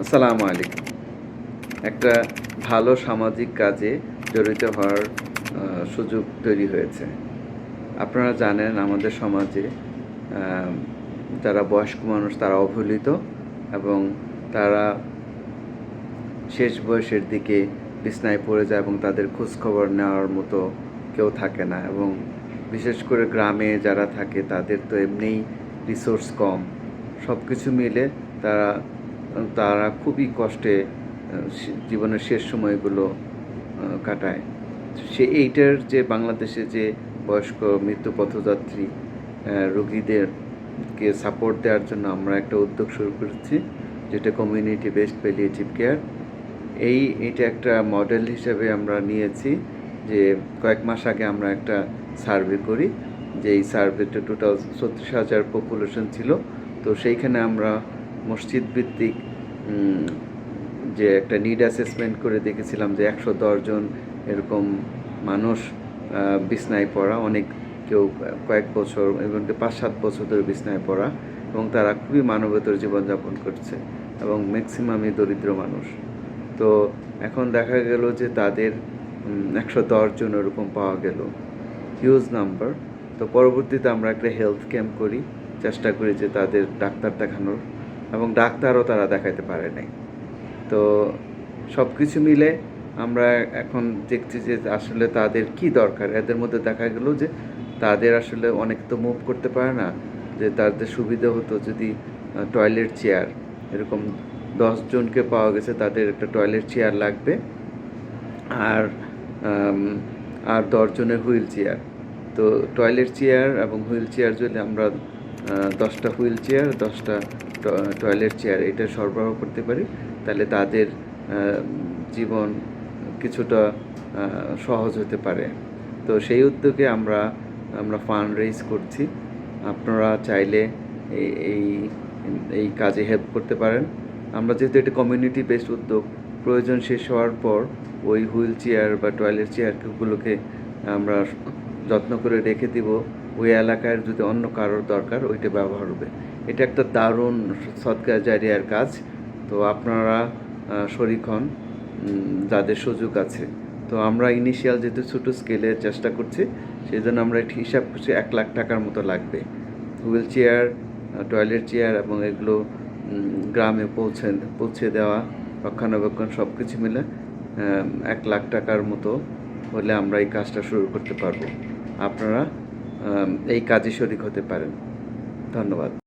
আসসালামু আলাইকুম। একটা ভালো সামাজিক কাজে জড়িত হওয়ার সুযোগ তৈরি হয়েছে। আপনারা জানেন আমাদের সমাজে যারা বয়স্ক মানুষ তারা অবহেলিত এবং তারা শেষ বয়সের দিকে বিছনায় পড়ে যায় এবং তাদের খোঁজখবর নেওয়ার মতো কেউ থাকে না এবং বিশেষ করে গ্রামে যারা থাকে তাদের তো এমনিই রিসোর্স কম। সব কিছু মিলে তারা তারা খুবই কষ্টে জীবনের শেষ সময়গুলো কাটায়। সে এইটার যে বাংলাদেশে যে বয়স্ক মৃত্যু পথযাত্রী রোগীদেরকে সাপোর্ট দেওয়ার জন্য আমরা একটা উদ্যোগ শুরু করেছি, যেটা কমিউনিটি বেসড প্যালিয়েটিভ কেয়ার এই, এটা একটা মডেল হিসেবে আমরা নিয়েছি যে কয়েক মাস আগে আমরা একটা সার্ভে করি, যে এই সার্ভেটা টোটাল ছত্রিশ হাজার পপুলেশন ছিল। তো সেইখানে আমরা মসজিদ ভিত্তিক যে একটা নিড অ্যাসেসমেন্ট করে দেখেছিলাম যে একশো জন এরকম মানুষ বিছনায় পড়া, অনেক কেউ কয়েক বছর এবং পাঁচ সাত বছর ধরে বিছনায় পড়া এবং তারা খুবই মানবতর জীবনযাপন করছে এবং ম্যাক্সিমামই দরিদ্র মানুষ। তো এখন দেখা গেল যে তাদের একশো জন ওরকম পাওয়া গেল। হিউজ নাম্বার তো পরবর্তীতে আমরা একটা হেলথ ক্যাম্প করি, চেষ্টা করি যে তাদের ডাক্তার দেখানোর। এবং ডাক্তারও তারা দেখাইতে পারে নাই। তো সব কিছু মিলে আমরা এখন দেখছি যে আসলে তাদের কি দরকার। এদের মধ্যে দেখা গেল যে তাদের আসলে অনেক তো মুভ করতে পারে না, যে তাদের সুবিধা হতো যদি টয়লেট চেয়ার এরকম দশ জনকে পাওয়া গেছে, তাদের একটা টয়লেট চেয়ার লাগবে। আর আর দশজনের হুইল চেয়ার তো টয়লেট চেয়ার এবং হুইল চেয়ার যদি আমরা দশটা হুইল চেয়ার, দশটা টয়লেট চেয়ার এটা সরবরাহ করতে পারি। তাহলে তাদের জীবন কিছুটা সহজ হতে পারে। তো সেই উদ্যোগে আমরা আমরা ফান্ড রেজ করছি। আপনারা চাইলে এই এই কাজে হেল্প করতে পারেন। আমরা যেহেতু এটা কমিউনিটি বেসড উদ্যোগ, প্রয়োজন শেষ হওয়ার পর ওই হুইল চেয়ার বা টয়লেট চেয়ারগুলোকে আমরা যত্ন করে রেখে দিব, ওই এলাকার যদি অন্য কারোর দরকার, ওইটা ব্যবহার হবে। এটা একটা দারুণ সৎকার জারিয়ার কাজ। তো আপনারা শরিক হন যাদের সুযোগ আছে। তো আমরা ইনিশিয়াল যেহেতু ছোটো স্কেলে চেষ্টা করছি সেই জন্য আমরা হিসাব করছি এক লাখ টাকার মতো লাগবে। হুইল চেয়ার টয়লেট চেয়ার এবং এগুলো গ্রামে পৌঁছে পৌঁছে দেওয়া, রক্ষণাবেক্ষণ সব কিছু মিলে এক লাখ টাকার মতো হলে আমরা এই কাজটা শুরু করতে পারব। আপনারা এই কাজে শরিক হতে পারেন। ধন্যবাদ।